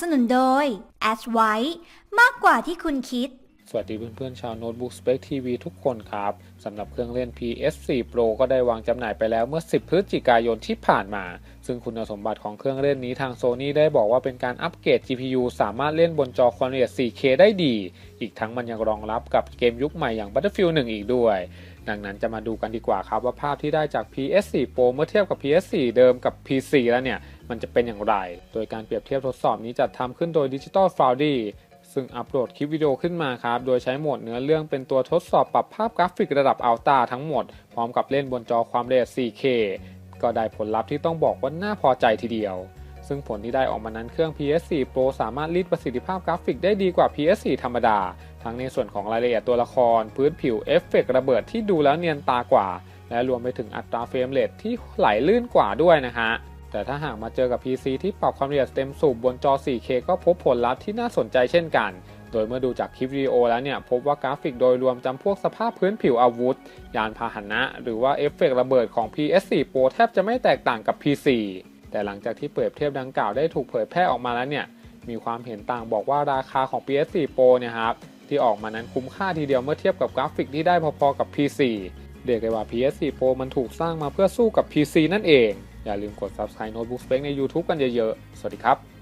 สนุนโดย a d w i มากกว่าที่คุณคิด สวัสดีเพื่อนๆชาวโน้ตบุ๊ก Spec TV ทุกคนครับสำหรับเครื่องเล่น PS4 Pro ก็ได้วางจำหน่ายไปแล้วเมื่อ 10 พฤศจิกายนที่ผ่านมา ซึ่งคุณสมบัติของเครื่องเล่นนี้ทาง Sony ได้บอกว่าเป็นการอัปเกรด GPU สามารถเล่นบนจอความละเอียด 4K ได้ดี อีกทั้งมันยังรองรับกับเกมยุคใหม่อย่าง Battlefield 1 อีกด้วย ดังนั้นจะมาดูกันดีกว่าครับว่าภาพที่ได้จาก PS4 Pro เมื่อเทียบกับ PS4 เดิมกับ PC แล้วเนี่ย มันจะเป็นอย่างไร โดยการเปรียบเทียบทดสอบนี้จัดทำขึ้นโดย Digital f o u n d y ซึ่งอัปโหลดคลิปวิดีโอขึ้นมาครับ โดยใช้โหมดเนื้อเรื่องเป็นตัวทดสอบปรับภาพกราฟิกระดับอัลต a ทั้งหมด พร้อมกับเล่นบนจอความละเอียด 4K ก็ได้ผลลัพธ์ที่ต้องบอกว่าน่าพอใจทีเดียว ซึ่งผลที่ได้ออกมานั้นเครื่อง PS4 Pro สามารถรีดประสิทธิภาพกราฟิกได้ดีกว่า PS4 ธรรมดา ทั้งในส่วนของรายละเอียดตัวละคร พื้นผิวเอฟเฟกต์ระเบิดที่ดูแล้วเนียนตากว่า และรวมไปถึงอัตราเฟรมเรทที่ไหลลื่นกว่าด้วยนะฮะ แต่ถ้าหากมาเจอกับ PC ที่ปรับความละเอียดเต็มสูบบนจอ 4K ก็พบผลลัพธ์ที่น่าสนใจเช่นกัน โดยเมื่อดูจากคลิปวิดีโอแล้วเนี่ย พบว่ากราฟิกโดยรวมจำพวกสภาพพื้นผิวอาวุธ ยานพาหนะ หรือว่าเอฟเฟกต์ระเบิดของ PS4 Pro แทบจะไม่แตกต่างกับ PC แต่หลังจากที่เปรียบเทียบดังกล่าวได้ถูกเผยแพร่ออกมาแล้วเนี่ย มีความเห็นต่างบอกว่าราคาของ PS4 Pro เนี่ยครับที่ออกมานั้นคุ้มค่าทีเดียวเมื่อเทียบกับกราฟิกที่ได้พอๆกับ PC เรียกได้ว่า PS4 Pro มันถูกสร้างมาเพื่อสู้กับ PC นั่นเอง อย่าลืมกด Subscribe Notebook Spec ใน YouTube กันเยอะๆ สวัสดีครับ